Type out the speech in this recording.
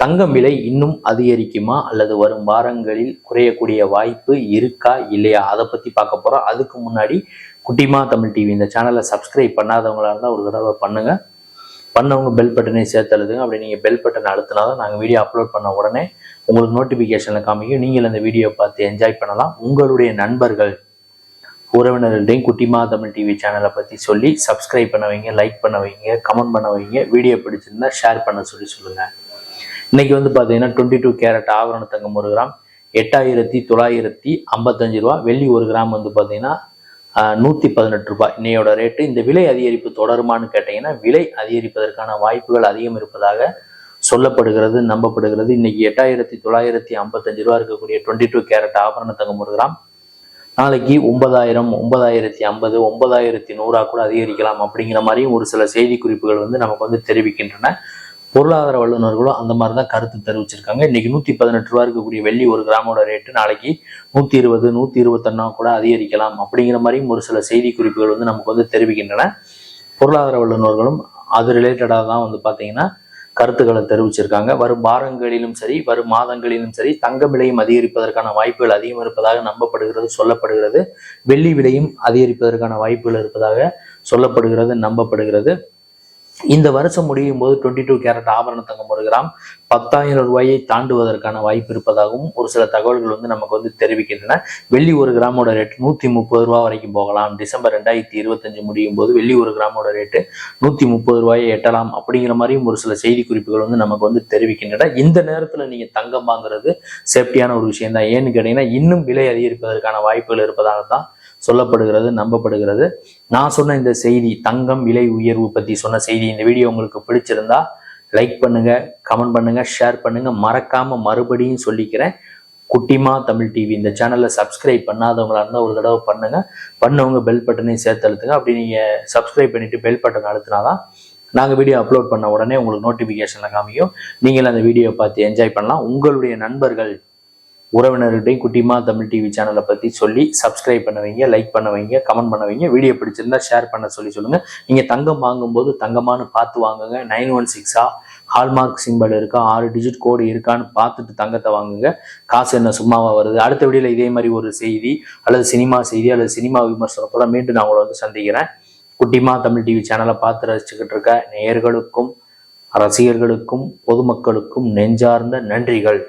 தங்கம் விலை இன்னும் அதிகரிக்குமா? அல்லது வரும் வாரங்களில் குறையக்கூடிய வாய்ப்பு இருக்கா? இல்லையா? அதை பத்தி பார்க்க போறோம். அதுக்கு முன்னாடி குட்டிமா தமிழ் டிவி இந்த சேனலை சப்ஸ்கிரைப் பண்ணாதவங்களா இருந்தால் ஒரு தடவை பண்ணுங்க. பண்ணவங்க பெல் பட்டனை சேர்த்து அழுதுங்க. அப்படி நீங்கள் பெல் பட்டன் அழுத்தினா தான் நாங்கள் வீடியோ அப்லோட் பண்ண உடனே உங்களுக்கு நோட்டிஃபிகேஷனில் காமிக்கும். நீங்கள் அந்த வீடியோ பார்த்து என்ஜாய் பண்ணலாம். உங்களுடைய நண்பர்கள் உறவினர்கள்டையும் குட்டிமா தமிழ் டிவி சேனலை பற்றி சொல்லி சப்ஸ்கிரைப் பண்ண வைங்க லைக் பண்ண வைங்க கமெண்ட் பண்ண வைங்க. வீடியோ பிடிச்சிருந்தா ஷேர் பண்ண சொல்லி சொல்லுங்கள் இன்னைக்கு வந்து பார்த்தீங்கன்னா டுவெண்ட்டி டூ கேரட் ஆவரண தங்கம் ஒரு கிராம் எட்டாயிரத்தி தொள்ளாயிரத்தி ஐம்பத்தஞ்சு ரூபா வெள்ளி ஒரு கிராம் வந்து பார்த்தீங்கன்னா நூற்றி பதினெட்டு ரூபாய். இன்னையோட ரேட்டு இந்த விலை அதிகரிப்பு தொடருமான்னு கேட்டிங்கன்னா விலை அதிகரிப்பதற்கான வாய்ப்புகள் அதிகம் இருப்பதாக சொல்லப்படுகிறது நம்பப்படுகிறது. இன்னைக்கு எட்டாயிரத்தி தொள்ளாயிரத்தி ஐம்பத்தஞ்சு ரூபா இருக்கக்கூடிய டுவெண்ட்டி டூ கேரட் ஆபரண தங்கம் ஒரு கிராம். நாளைக்கு ஒன்பதாயிரம் ஒன்பதாயிரத்தி ஐம்பது ஒன்பதாயிரத்தி நூறா கூட அதிகரிக்கலாம் அப்படிங்கிற மாதிரியும் ஒரு சில செய்தி குறிப்புகள் வந்து நமக்கு வந்து தெரிவிக்கின்றன. பொருளாதார வல்லுநர்களும் அந்த மாதிரி தான் கருத்து தெரிவிச்சிருக்காங்க. இன்னைக்கு நூத்தி பதினெட்டு ரூபா இருக்கக்கூடிய வெள்ளி ஒரு கிராமோட ரேட்டு நாளைக்கு நூத்தி இருபது நூத்தி இருபத்தொன்னா கூட அதிகரிக்கலாம் அப்படிங்கிற மாதிரியும் ஒரு சில செய்தி குறிப்புகள் வந்து நமக்கு வந்து தெரிவிக்கின்றன. பொருளாதார வல்லுநர்களும் அது ரிலேட்டடாக தான் வந்து பார்த்தீங்கன்னா கருத்துக்களை தெரிவிச்சிருக்காங்க. வரும் வாரங்களிலும் சரி வரும் மாதங்களிலும் சரி தங்க விலையும் அதிகரிப்பதற்கான வாய்ப்புகள் அதிகம் இருப்பதாக நம்பப்படுகிறது சொல்லப்படுகிறது. வெள்ளி விலையும் அதிகரிப்பதற்கான வாய்ப்புகள் இருப்பதாக சொல்லப்படுகிறது நம்பப்படுகிறது. இந்த வருஷம் முடியும் போது டுவெண்ட்டி டூ கேரட் ஆபரண தங்கம் ஒரு கிராம். பத்தாயிரம் ரூபாயை தாண்டுவதற்கான வாய்ப்பு இருப்பதாகவும் ஒரு சில தகவல்கள் வந்து நமக்கு வந்து தெரிவிக்கின்றன. வெள்ளி ஒரு கிராமோட ரேட் நூத்தி முப்பது ரூபா வரைக்கும் போகலாம். டிசம்பர் ரெண்டாயிரத்தி இருபத்தஞ்சு முடியும் போது வெள்ளி ஒரு கிராமோட ரேட்டு நூத்தி முப்பது ரூபாயை எட்டலாம். அப்படிங்கிற மாதிரியும் ஒரு சில செய்தி குறிப்புகள் வந்து நமக்கு வந்து தெரிவிக்கின்றன. இந்த நேரத்துல நீங்க தங்கம் வாங்குறது சேஃப்டியான ஒரு விஷயம் தான் ஏன்னு கேட்டீங்கன்னா இன்னும் விலை அதிகரிப்பதற்கான வாய்ப்புகள் இருப்பதாக தான் சொல்லப்படுகிறது நம்பப்படுகிறது. நான் சொன்ன இந்த செய்தி தங்கம் விலை உயர்வு பற்றி சொன்ன செய்தி இந்த வீடியோ உங்களுக்கு பிடிச்சிருந்தா லைக் பண்ணுங்க கமெண்ட் பண்ணுங்க ஷேர் பண்ணுங்க. மறக்காம மறுபடியும் சொல்லிக்கிறேன். குட்டிமா தமிழ் டிவி இந்த சேனலை சப்ஸ்கிரைப் பண்ணாதவங்களா இருந்தால் ஒரு தடவை பண்ணுங்க. பண்ணவங்க பெல் பட்டனையும் சேர்த்து அழுத்துங்க அப்படி நீங்க சப்ஸ்கிரைப் பண்ணிட்டு பெல் பட்டன் அழுத்தினாதான் நாங்கள் வீடியோ அப்லோட் பண்ண உடனே உங்களுக்கு நோட்டிஃபிகேஷனில் காமிக்கும். நீங்கள் அந்த வீடியோ பார்த்து என்ஜாய் பண்ணலாம். உங்களுடைய நண்பர்கள் உறவினர்கிட்டையும் குட்டிமா தமிழ் டிவி சேனலை பற்றி சொல்லி சப்ஸ்கிரைப் பண்ண வைங்க லைக் பண்ண வைங்க கமெண்ட் பண்ண வைங்க. வீடியோ பிடிச்சிருந்தா ஷேர் பண்ண சொல்லி சொல்லுங்கள் நீங்கள் தங்கம் வாங்கும்போது தங்கமானு பார்த்து வாங்குங்க. நைன் ஒன் சிக்ஸா ஹால்மார்க் சிம்பிள் இருக்கா ஆறு டிஜிட் கோடு இருக்கான்னு பார்த்துட்டு தங்கத்தை வாங்குங்க. காசு என்ன சும்மாவாக வருது? அடுத்த வீடியோவில் இதே மாதிரி ஒரு செய்தி அல்லது சினிமா செய்தி அல்லது சினிமா விமர்சனத்தோட மீண்டும் நான் உங்களை வந்து சந்திக்கிறேன். குட்டிமா தமிழ் டிவி சேனலை பார்த்து ரசிச்சுக்கிட்டு இருக்க நேயர்களுக்கும் ரசிகர்களுக்கும் பொதுமக்களுக்கும் நெஞ்சார்ந்த நன்றிகள்.